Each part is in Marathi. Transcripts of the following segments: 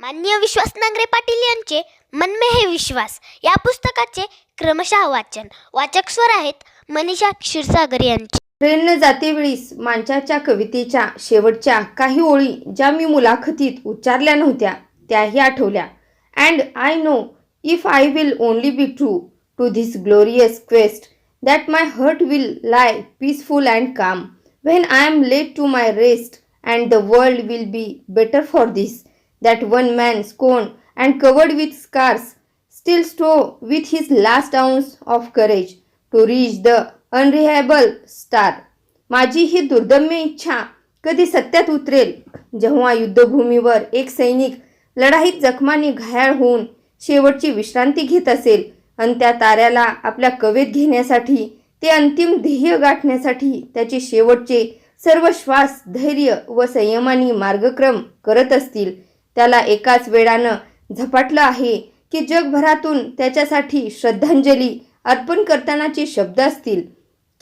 मान्य विश्वास नांगरे पाटील यांचे मन हे विश्वास. या पुस्तकाचे क्रमशः वाचन. वाचक स्वर आहेत मनीषा क्षीरसागर यांचे. ट्रेननं जातेवेळीस मांचाच्या कवितेच्या शेवटच्या काही ओळी ज्या मी मुलाखतीत उच्चारल्या नव्हत्या त्याही आठवल्या. And I know if I will only be true to this glorious quest that my heart will lie peaceful and काम when I am late to my rest and the world will be better for this that one man स्कोन and covered with scars still strove with his last ounce of courage to reach the unreachable star. माझी ही दुर्दम्य इच्छा कधी सत्यात उतरेल जेव्हा युद्धभूमीवर एक सैनिक लढाईत जखमाने घायाळ होऊन शेवटची विश्रांती घेत असेल आणि त्या ताऱ्याला आपल्या कवेत घेण्यासाठी ते अंतिम ध्येय गाठण्यासाठी त्याचे शेवटचे सर्व श्वास धैर्य व संयमाने मार्गक्रम करत असतील त्याला एकाच वेळानं झपाटलं आहे की जगभरातून त्याच्यासाठी श्रद्धांजली अर्पण करतानाचे शब्द असतील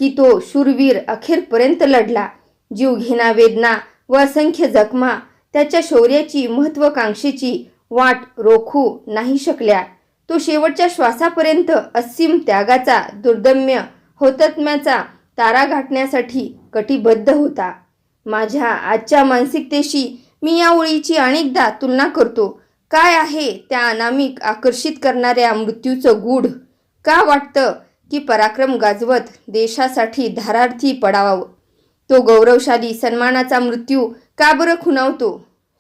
की तो शूरवीर अखेरपर्यंत लढला. जीवघेणा वेदना व असंख्य जखमा त्याच्या शौर्याची महत्वाकांक्षेची वाट रोखू नाही शकल्या. तो शेवटच्या श्वासापर्यंत असीम त्यागाचा दुर्दम्य होतत्म्याचा तारा गाठण्यासाठी कटिबद्ध होता. माझ्या आजच्या मानसिकतेशी मी या ओळीची अनेकदा तुलना करतो. काय आहे त्या अनामिक आकर्षित करणाऱ्या मृत्यूचं गूढ? का वाटतं की पराक्रम गाजवत देशासाठी धारार्थी पडावावं तो गौरवशाली सन्मानाचा मृत्यू का बरं खुणावतो?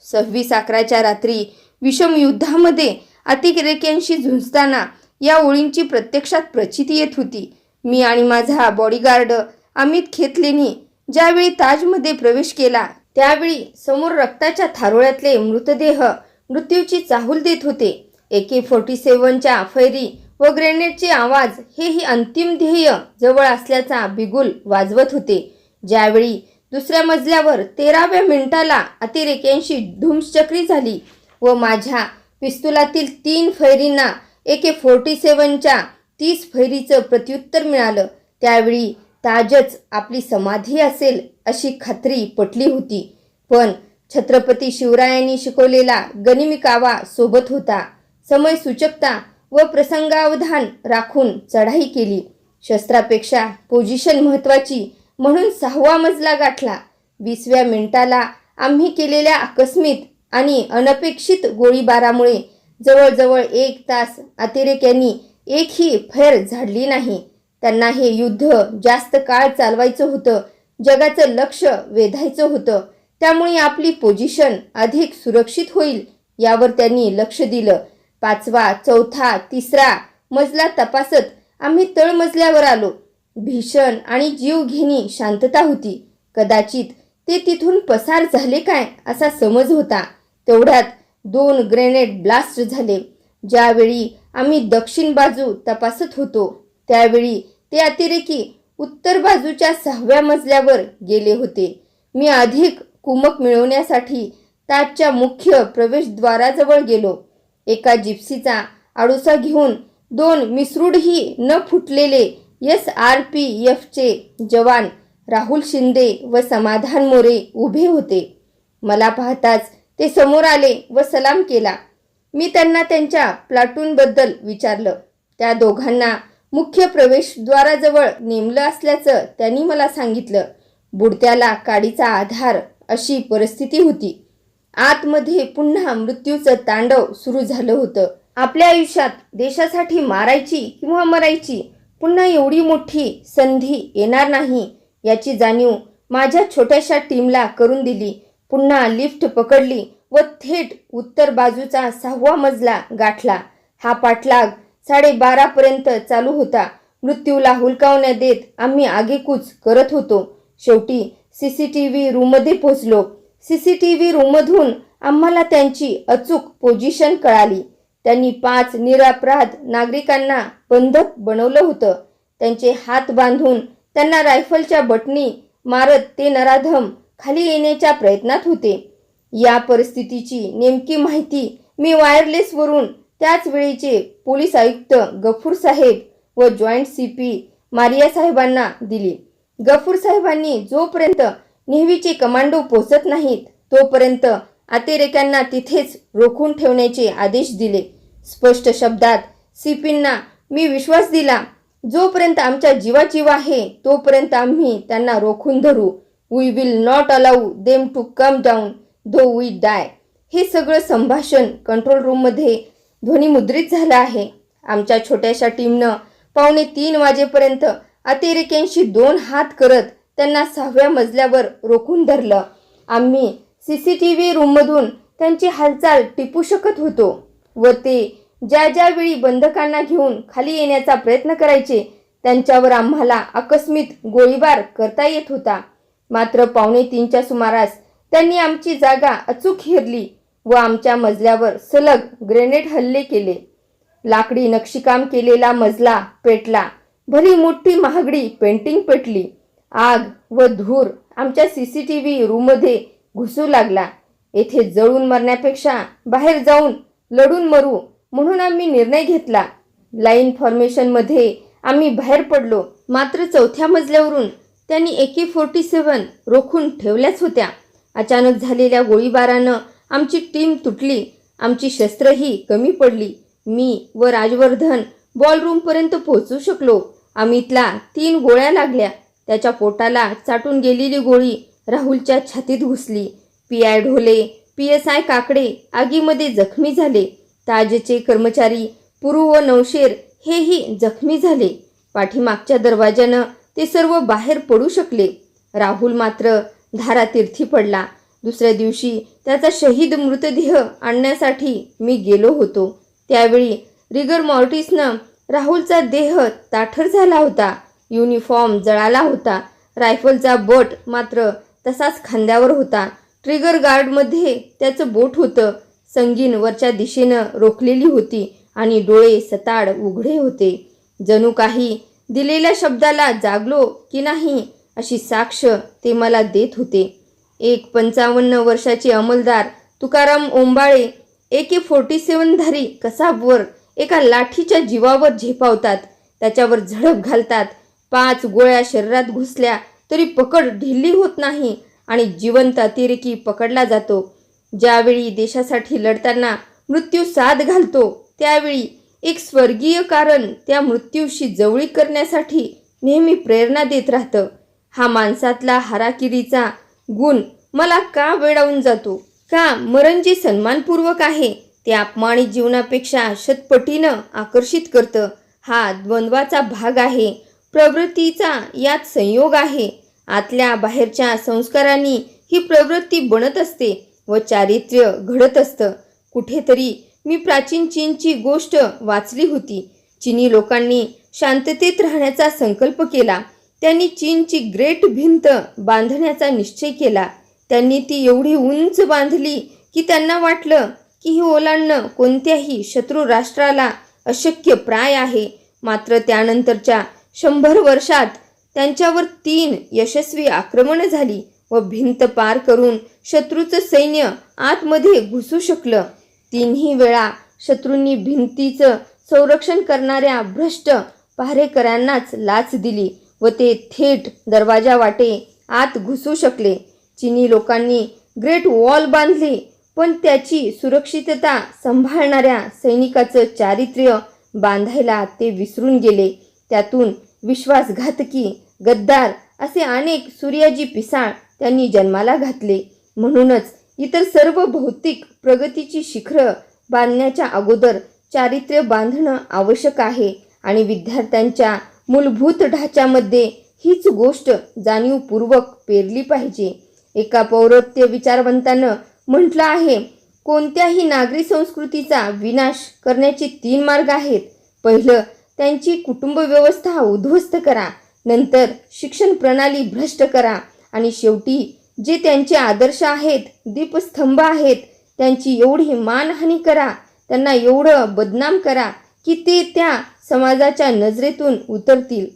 सव्वीस अकराच्या रात्री विषम युद्धामध्ये अतिरेक्यांशी झुंजताना या ओळींची प्रत्यक्षात प्रचिती येत होती. मी आणि माझा बॉडीगार्ड अमित खेतलेनी ज्यावेळी ताजमध्ये प्रवेश केला त्यावेळी समोर रक्ताच्या थारोळ्यातले मृतदेह मृत्यूची चाहूल देत होते. ए के फोर्टी सेवनच्या फैरी व ग्रेनेडचे आवाज हे ही अंतिम ध्येय जवळ असल्याचा बिगुल वाजवत होते. ज्यावेळी दुसऱ्या मजल्यावर तेराव्या मिनिटाला अतिरेक्यांशी धूमचक्री झाली व माझ्या पिस्तुलातील तीन फैरींना ए के फोर्टी सेवनच्या तीस फैरीचं प्रत्युत्तर मिळालं. त्यावेळी ताजच आपली समाधी असेल अशी खात्री पटली होती. पण छत्रपती शिवरायांनी शिकवलेला गनिमिकावा सोबत होता. समय सूचकता व प्रसंगावधान राखून चढाई केली. शस्त्रापेक्षा पोझिशन महत्वाची म्हणून सहावा मजला गाठला. वीसव्या मिनिटाला आम्ही केलेल्या आकस्मित आणि अनपेक्षित गोळीबारामुळे जवळजवळ एक तास अतिरेक्यांनी एकही फैर झाडली नाही. त्यांना हे युद्ध जास्त काळ चालवायचं होतं. जगाचं लक्ष वेधायचं होतं. त्यामुळे आपली पोझिशन अधिक सुरक्षित होईल यावर त्यांनी लक्ष दिलं. पाचवा चौथा तिसरा मजला तपासत आम्ही तळमजल्यावर आलो. भीषण आणि जीवघेणी शांतता होती. कदाचित ते तिथून पसार झाले काय असा समज होता. तेवढ्यात दोन ग्रेनेड ब्लास्ट झाले. ज्यावेळी आम्ही दक्षिण बाजू तपासत होतो त्यावेळी ते अतिरेकी उत्तर बाजूच्या सहाव्या मजल्यावर गेले होते. मी अधिक कुमक मिळवण्यासाठी ताजच्या मुख्य प्रवेशद्वाराजवळ गेलो. एका जिप्सीचा आडुसा घेऊन दोन मिसरूडही न फुटलेले एस आर पी एफचे जवान राहुल शिंदे व समाधान मोरे उभे होते. मला पाहताच ते समोर आले व सलाम केला. मी त्यांना त्यांच्या प्लाटूनबद्दल विचारलं. त्या दोघांना मुख्य प्रवेशद्वाराजवळ नेमलं असल्याचं त्यांनी मला सांगितलं. बुडत्याला काडीचा आधार अशी परिस्थिती होती. आतमध्ये पुन्हा मृत्यूचं तांडव सुरू झालं होतं. आपल्या आयुष्यात देशासाठी मारायची किंवा मरायची पुन्हा एवढी मोठी संधी येणार नाही याची जाणीव माझ्या छोट्याशा टीमला करून दिली. पुन्हा लिफ्ट पकडली व थेट उत्तर बाजूचा सहावा मजला गाठला. हा पाठलाग साडेबारापर्यंत चालू होता. मृत्यूला हुलकावण्या देत आम्ही आगेकूच करत होतो. शेवटी सी सी टी व्ही रूममध्ये पोचलो सी सी टी व्ही रूममधून आम्हाला त्यांची अचूक पोझिशन कळाली. त्यांनी पाच निरापराध नागरिकांना बंधक बनवलं होतं. त्यांचे हात बांधून त्यांना रायफलच्या बटणी मारत ते नराधम खाली येण्याच्या प्रयत्नात होते. या परिस्थितीची नेमकी माहिती मी वायरलेसवरून त्याच वेळेचे पोलीस आयुक्त गफूर साहेब व जॉईंट सी पी मारिया साहेबांना दिली. गफूर साहेबांनी जोपर्यंत नेहमीचे कमांडो पोचत नाहीत तोपर्यंत अतिरेक्यांना तिथेच रोखून ठेवण्याचे आदेश दिले. स्पष्ट शब्दात सीपींना मी विश्वास दिला. जोपर्यंत आमच्या जीवाजीव आहे तोपर्यंत आम्ही त्यांना रोखून धरू. We will not allow them to come down though we die हे सगळं संभाषण कंट्रोल रूममध्ये ध्वनिमुद्रित झालं आहे. आमच्या छोट्याशा टीमनं पावणे तीन वाजेपर्यंत अतिरेक्यांशी दोन हात करत त्यांना सहाव्या मजल्यावर रोखून धरलं. आम्ही सी सी टी व्ही रूममधून त्यांची हालचाल टिपू शकत होतो व ते ज्या ज्यावेळी बंधकांना घेऊन खाली येण्याचा प्रयत्न करायचे त्यांच्यावर आम्हाला आकस्मित गोळीबार करता येत होता. मात्र पावणे तीनच्या सुमारास त्यांनी आमची जागा अचूक हेरली व आमच्या मजल्यावर सलग ग्रेनेड हल्ले केले. लाकडी नक्षीकाम केलेला मजला पेटला. भली मोठी महागडी पेंटिंग पेटली. आग व धूर आमच्या सी सी टी व्ही रूममध्ये घुसू लागला. येथे जळून मरण्यापेक्षा बाहेर जाऊन लढून मरू म्हणून आम्ही निर्णय घेतला. लाईन फॉर्मेशनमध्ये आम्ही बाहेर पडलो. मात्र चौथ्या मजल्यावरून त्यांनी ए के फोर्टी सेवन रोखून ठेवल्याच होत्या. अचानक झालेल्या गोळीबारानं आमची टीम तुटली. आमची शस्त्रही कमी पडली. मी व राजवर्धन बॉलरूमपर्यंत पोहोचू शकलो. अमितला तीन गोळ्या लागल्या. त्याच्या पोटाला चाटून गेलेली गोळी राहुलच्या छातीत घुसली. P I Dhole P S I Kakade आगीमध्ये जखमी झाले. ताजचे कर्मचारी पुरू व नवशेर हेही जखमी झाले. पाठीमागच्या दरवाज्यानं ते सर्व बाहेर पडू शकले. राहुल मात्र धारातीर्थी पडला. दुसऱ्या दिवशी त्याचा शहीद मृतदेह आणण्यासाठी मी गेलो होतो. त्यावेळी रिगर मॉर्टिसनं राहुलचा देह ताठर झाला होता. युनिफॉर्म जळाला होता. रायफलचा बट मात्र तसाच खांद्यावर होता. ट्रिगर गार्डमध्ये त्याचं बोट होतं. संगीन वरच्या दिशेनं रोखलेली होती आणि डोळे सताड उघडे होते. जणू काही दिलेल्या शब्दाला जागलो की नाही अशी साक्ष ते मला देत होते. एक पंचावन्न वर्षाचे अंमलदार तुकाराम ओंबाळे ए के फोर्टी सेवनधारी कसाबवर एका लाठीच्या जीवावर झेपावतात. त्याच्यावर झडप घालतात. पाच गोळ्या शरीरात घुसल्या तरी पकड ढिल्ली होत नाही आणि जिवंत अतिरेकी पकडला जातो. ज्यावेळी देशासाठी लढताना मृत्यू साथ घालतो त्यावेळी एक स्वर्गीय कारण त्या मृत्यूशी जवळीक करण्यासाठी नेहमी प्रेरणा देत राहतं. हा माणसातला हाराकिरीचा गुण मला का वेडावून जातो? का मरण जे सन्मानपूर्वक आहे? ते अपमानित जीवनापेक्षा शतपटीनं आकर्षित करतं. हा द्वंद्वाचा भाग आहे. प्रवृत्तीचा यात संयोग आहे. आतल्या बाहेरच्या संस्कारांनी ही प्रवृत्ती बनत असते व चारित्र्य घडत असतं. कुठेतरी मी प्राचीन चीनची गोष्ट वाचली होती. चीनी लोकांनी शांततेत राहण्याचा संकल्प केला. त्यांनी चीनची ग्रेट भिंत बांधण्याचा निश्चय केला. त्यांनी ती एवढी उंच बांधली की त्यांना वाटलं की ही ओलांडणं कोणत्याही शत्रू राष्ट्राला अशक्य प्राय आहे. मात्र त्यानंतरच्या शंभर वर्षात त्यांच्यावर तीन यशस्वी आक्रमणं झाली व भिंत पार करून शत्रूचं सैन्य आतमध्ये घुसू शकलं. तीनही वेळा शत्रूंनी भिंतीचं संरक्षण करणाऱ्या भ्रष्ट पहारेकऱ्यांनाच लाच दिली व ते थेट दरवाजा वाटे आत घुसू शकले. चिनी लोकांनी ग्रेट वॉल बांधली पण त्याची सुरक्षितता सांभाळणाऱ्या सैनिकाचं चारित्र्य बांधायला ते विसरून गेले. त्यातून विश्वासघातकी गद्दार असे अनेक सूर्याजी पिसाळ त्यांनी जन्माला घातले. म्हणूनच इतर सर्व भौतिक प्रगतीची शिखरं बांधण्याच्या अगोदर चारित्र्य बांधणं आवश्यक आहे आणि विद्यार्थ्यांच्या मूलभूत ढाच्यामध्ये हीच गोष्ट जाणीवपूर्वक पेरली पाहिजे. एका पौरत्य विचारवंतानं म्हटलं आहे कोणत्याही नागरी संस्कृतीचा विनाश करण्याचे तीन मार्ग आहेत. पहिलं त्यांची कुटुंब व्यवस्था उद्ध्वस्त करा. नंतर शिक्षण प्रणाली भ्रष्ट करा. आणि शेवटी जे त्यांचे आदर्श आहेत दीपस्तंभ आहेत त्यांची एवढी मानहानी करा. त्यांना एवढं बदनाम करा की ते त्या समाजाच्या नजरेतून उतरतील.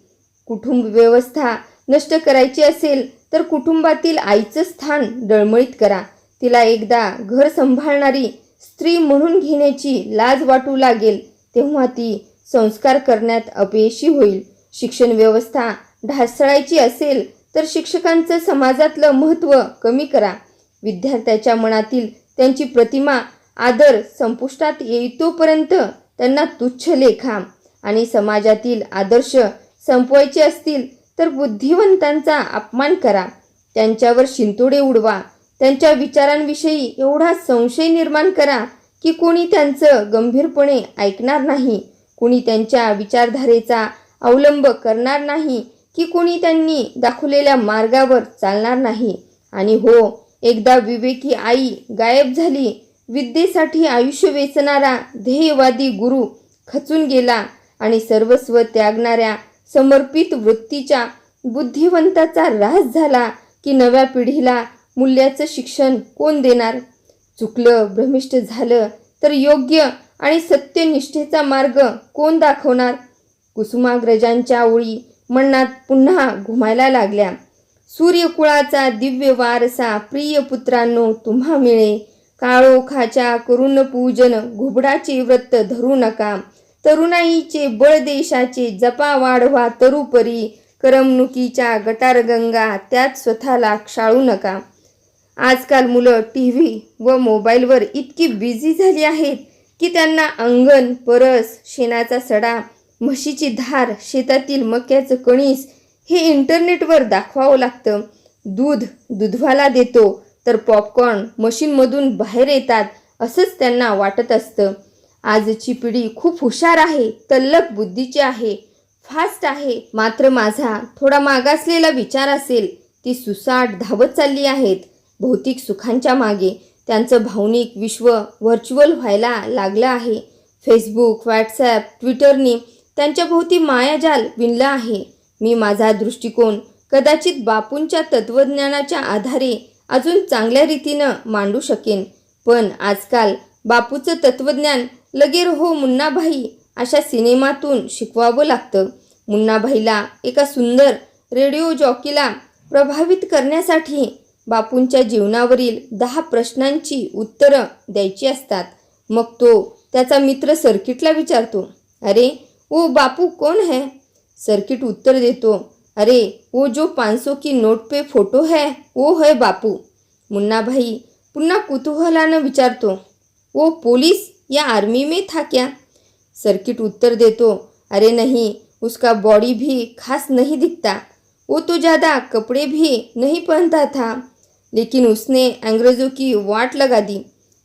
कुटुंब व्यवस्था नष्ट करायची असेल तर कुटुंबातील आईचं स्थान डळमळीत करा. तिला एकदा घर सांभाळणारी स्त्री म्हणून घेण्याची लाज वाटू लागेल तेव्हा ती संस्कार करण्यात अपयशी होईल. शिक्षण व्यवस्था ढासळायची असेल तर शिक्षकांचं समाजातलं महत्त्व कमी करा. विद्यार्थ्याच्या मनातील त्यांची प्रतिमा आदर संपुष्टात येतोपर्यंत त्यांना तुच्छ लेखा आणि समाजातील आदर्श संपवायचे असतील तर बुद्धिवंतांचा अपमान करा. त्यांच्यावर शिंतोडे उडवा. त्यांच्या विचारांविषयी एवढा संशय निर्माण करा की कोणी त्यांचं गंभीरपणे ऐकणार नाही. कोणी त्यांच्या विचारधारेचा अवलंब करणार नाही की कोणी त्यांनी दाखवलेल्या मार्गावर चालणार नाही. आणि हो एकदा विवेकी आई गायब झाली विद्येसाठी आयुष्य वेचणारा ध्येयवादी गुरु खचून गेला आणि सर्वस्व त्यागणाऱ्या समर्पित वृत्तीच्या बुद्धिवंताचा ऱ्हास झाला की नव्या पिढीला मूल्याचं शिक्षण कोण देणार? चुकलं भ्रमिष्ट झालं तर योग्य आणि सत्यनिष्ठेचा मार्ग कोण दाखवणार? कुसुमाग्रजांच्या ओळी मनात पुन्हा घुमायला लागल्या. सूर्यकुळाचा दिव्य वारसा प्रिय पुत्रांनो तुम्हा मिळे. काळोखाच्या करुण पूजन घुबडाचे व्रत धरू नका. तरुणाईचे बळ देशाचे जपा वाढवा तरुपरी. करमणुकीच्या गटारगंगा त्यात स्वतःला क्षाळू नका. आजकाल मुलं टी व्ही व मोबाईलवर इतकी बिझी झाली आहेत की त्यांना अंगण परस शेणाचा सडा म्हशीची धार शेतातील मक्याचं कणीस हे इंटरनेटवर दाखवावं लागतं. दूध दुधवाला देतो तर पॉपकॉर्न मशीनमधून बाहेर येतात असंच त्यांना वाटत असतं. आजची पिढी खूप हुशार आहे तल्लक बुद्धीची आहे फास्ट आहे. मात्र माझा थोडा मागासलेला विचार असेल ती सुसाट धावत चालली आहेत. भौतिक सुखांच्या मागे त्यांचं भावनिक विश्व व्हर्च्युअल व्हायला लागलं आहे. फेसबुक व्हॉट्सॲप ट्विटरनी त्यांच्या भोवती मायाजाल विणलं आहे. मी माझा दृष्टिकोन कदाचित बापूंच्या तत्त्वज्ञानाच्या आधारे अजून चांगल्या रीतीनं मांडू शकेन. पण आजकाल बापूचं तत्त्वज्ञान लगेर हो मुन्नाभाई अशा सिनेमातून शिकवावं लागतं. मुन्नाभाईला एका सुंदर रेडिओ जॉकीला प्रभावित करण्यासाठी बापूंच्या जीवनावरील दहा प्रश्नांची उत्तरं द्यायची असतात. मग तो त्याचा मित्र सर्किटला विचारतो अरे ओ बापू कौन है? सर्किट उत्तर देतो अरे वो जो पाँच सौ की नोट पे फोटो है वो है बापू. मुन्ना भाई पुन्हा कुतूहलानं विचारतो वो पोलीस या आर्मी में था क्या? सर्किट उत्तर देतो अरे नहीं उसका बॉडी भी खास नहीं दिखता। वो तो ज़्यादा कपड़े भी नहीं पहनता था। लेकिन उसने अंग्रेज़ों की वाट लगा दी।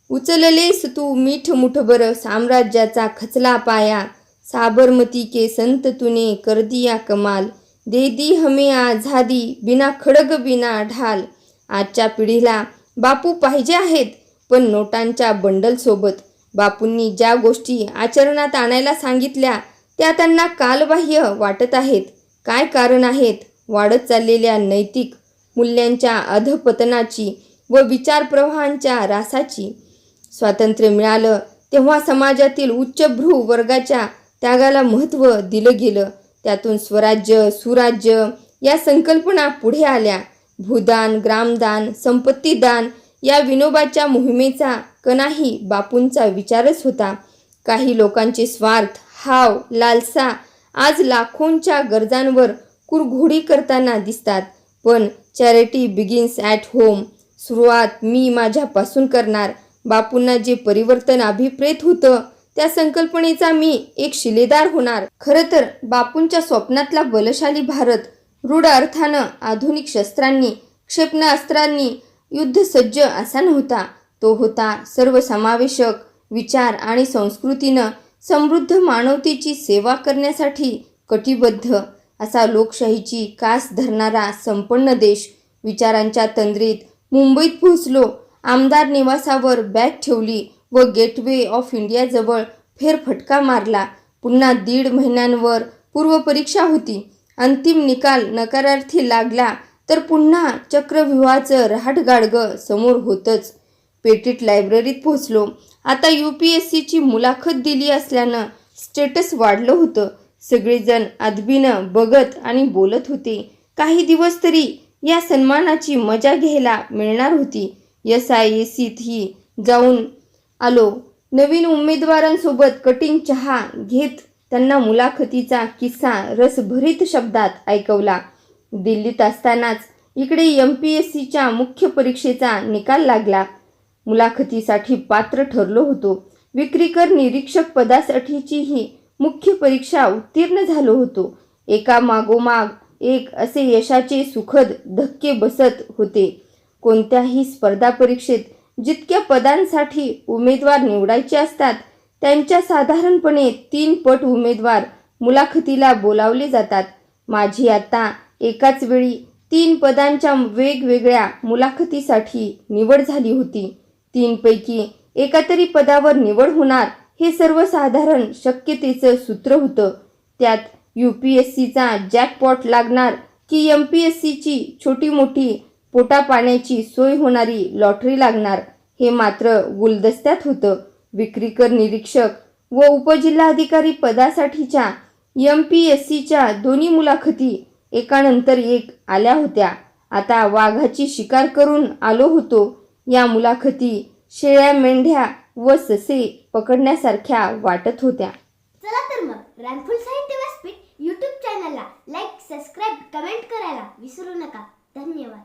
उचललेस तू मीठ मुठभर साम्राज्याचा खचला पाया। साबरमती के संत तूने कर दिया कमाल। दे दी हमें आझादी बिना खडग बिना ढाल। आजच्या पिढीला बापू पाहिजे आहेत पण नोटांच्या बंडलसोबत बापूंनी ज्या गोष्टी आचरणात आणायला सांगितल्या त्या त्यांना कालबाह्य वाटत आहेत। काय कारण आहेत? वाढत चाललेल्या नैतिक मूल्यांच्या अधपतनाची व विचारप्रवाहांच्या रासाची स्वातंत्र्य मिळालं तेव्हा समाजातील उच्चभ्रू वर्गाच्या त्यागाला महत्त्व दिलं गेलं. त्यातून स्वराज्य सुराज्य या संकल्पना पुढे आल्या. भूदान ग्रामदान संपत्तीदान या विनोबाच्या मोहिमेचा कणाही बापूंचा विचारच होता. काही लोकांचे स्वार्थ हाव लालसा आज लाखोंच्या गरजांवर कुरघोडी करताना दिसतात. पण चॅरिटी बिगिन्स ॲट होम सुरुवात मी माझ्यापासून करणार. बापूंना जे परिवर्तन अभिप्रेत होतं त्या संकल्पनेचा मी एक शिलेदार होणार. खरं तर बापूंच्या स्वप्नातला बलशाली भारत रूढ अर्थानं आधुनिक शस्त्रांनी क्षेपणास्त्रांनी युद्धसज्ज असा नव्हता. तो होता सर्वसमावेशक विचार आणि संस्कृतीनं समृद्ध मानवतेची सेवा करण्यासाठी कटिबद्ध. असा लोकशाहीची कास धरणारा संपन्न देश विचारांच्या तंद्रीत मुंबईत पोहोचलो. आमदार निवासावर बॅग ठेवली व गेटवे ऑफ इंडियाजवळ फेरफटका मारला. पुन्हा दीड महिन्यांवर पूर्वपरीक्षा होती. अंतिम निकाल नकारार्थी लागला तर पुन्हा चक्रव्यूहाचं रहाटगाडगं समोर होतंच. पेटीट लायब्ररीत पोहोचलो. आता यू पी एस सीची मुलाखत दिली असल्यानं स्टेटस वाढलं होतं. सगळेजण अदबीनं बघत आणि बोलत होते. काही दिवस तरी या सन्मानाची मजा घ्यायला मिळणार होती. एस आय ए सीतही जाऊन आलो. नवीन उमेदवारांसोबत कटिंग चहा घेत त्यांना मुलाखतीचा किस्सा रसभरीत शब्दात ऐकवला. दिल्लीत असतानाच इकडे एम पी एस सीच्या मुख्य परीक्षेचा निकाल लागला. मुलाखतीसाठी पात्र ठरलो होतो. विक्रीकर निरीक्षक पदासाठीचीही मुख्य परीक्षा उत्तीर्ण झालो होतो. एका मागोमाग एक असे यशाचे सुखद धक्के बसत होते. कोणत्याही स्पर्धा परीक्षेत जितक्या पदांसाठी उमेदवार निवडायचे असतात त्यांच्या साधारणपणे तीन पट उमेदवार मुलाखतीला बोलावले जातात. माझी आता एकाच वेळी तीन पदांच्या वेगवेगळ्या मुलाखतीसाठी निवड झाली होती. तीनपैकी एका तरी पदावर निवड होणार हे सर्वसाधारण शक्यतेचं सूत्र होतं. त्यात यू पी एस सीचा जॅकपॉट लागणार की एम पी एस सीची छोटी मोठी पोटापाण्याची सोय होणारी लॉटरी लागणार हे मात्र गुलदस्त्यात होतं. विक्रीकर निरीक्षक व उपजिल्हाधिकारी पदासाठीच्या एम पी एस सीच्या दोन्ही मुलाखती एकानंतर एक आल्या होत्या. आता वाघाची शिकार करून आलो होतो. या मुलाखती शेळ्या मेंढ्या व ससे पकडण्यासारख्या वाटत होत्या. चला तर मग रानफुल साहित्य व्यासपीठ यूट्यूब चॅनलला लाईक सबस्क्राईब कमेंट करायला विसरू नका. धन्यवाद.